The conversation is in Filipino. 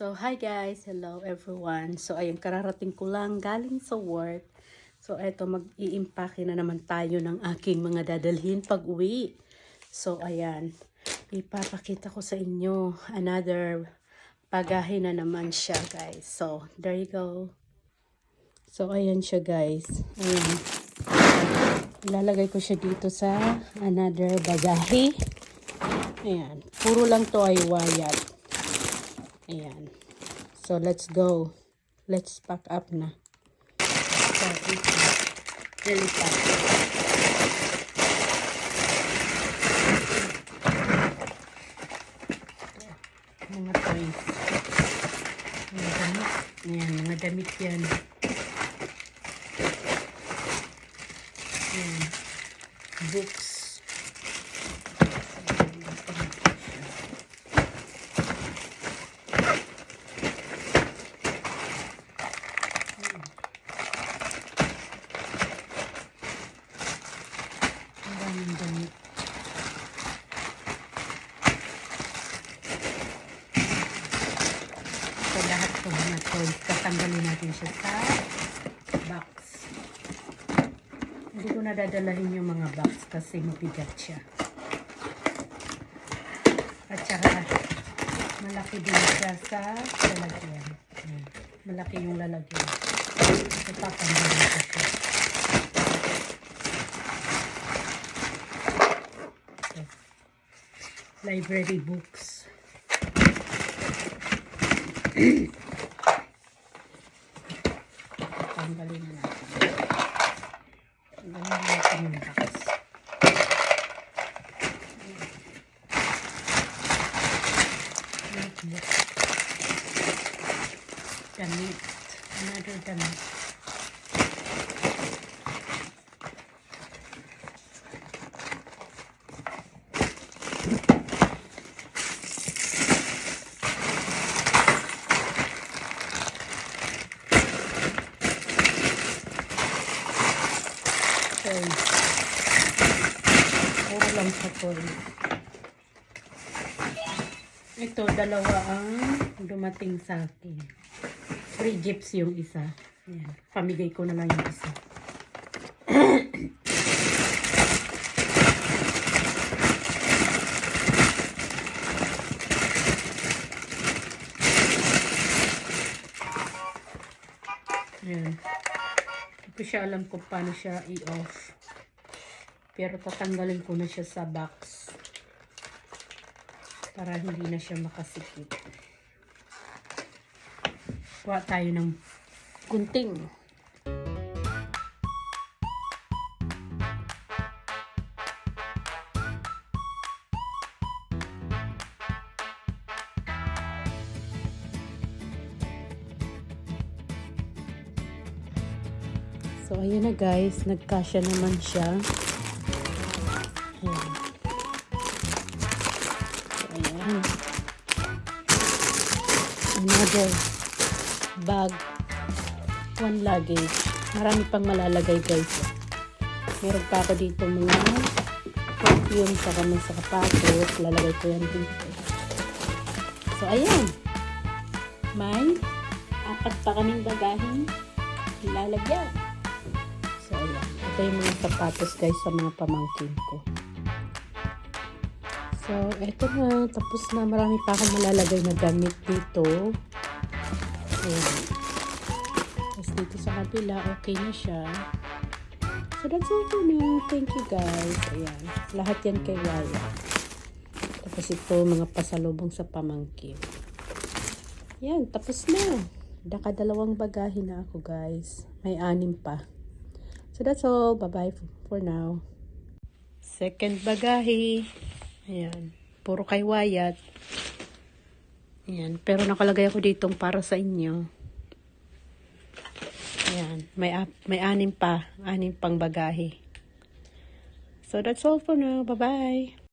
So, hi guys! Hello everyone! So, ayun, kararating ko lang galing sa work. So, eto, mag-iimpake na naman tayo ng aking mga dadalhin pag uwi. So, ayan, ipapakita ko sa inyo another pagahe na naman siya, guys. So, there you go. So, ayan siya, guys. Ayan. Ilalagay ko siya dito sa another bagahe. Ayan. Puro lang to ay wayat. Ayan. So, let's go. Let's pack up na. So, ito. Nilipat. Mga toys. Mga damit. Ayan, mga damit yan. Ayan. Books. Maraming damit. So, lahat toys, tatanggalin natin siya sa box. Hindi ko nadadalahin yung mga box kasi mabigat siya. At saka, malaki din siya sa lalagyan. Malaki yung lalagyan. So, tatanggalin ko siya. Library books. Tanggalin na natin. Tanggalin na natin yung box. Notebook. Damit. Another damit. Toys. Puro lang sa toys. Ito, dalawa ang dumating sa akin. Free gifts yung isa. Ayan. Pamigay ko na lang yung isa. Ayan. Hindi ko siya alam kung paano siya i-off. Pero tatanggalin ko na siya sa box. Para hindi na siya makasikip. Kuha tayo ng gunting. So, ayan na guys. Nagkasya naman siya. Ayan. Ayan. Another bag. One luggage. Marami pang malalagay guys. Meron pa ako dito mga perfume sa kami sa kapatos. Lalagay ko yan dito. So, ayan. May apat pa kaming bagahin lalagyan. So, ayan. Ito yung mga sapatos guys sa mga pamangkin ko. So, eto na. Tapos na. Marami pa akong malalagay na damit dito. Ayan. Tapos dito sa kabila, okay na siya. So, that's all for now. Thank you guys. Ayan. Lahat yan kay Wala. Tapos ito, mga pasalubong sa pamangkin. Yan, tapos na. Nakadalawang bagahe na ako guys. May anim pa. So that's all. Bye-bye for now. Second bagahe. Ayan. Puro kay Wyatt. Ayan. Pero nakalagay ako ditong para sa inyo. Ayan. May, may anim pa. Anim pang bagahe. So that's all for now. Bye-bye.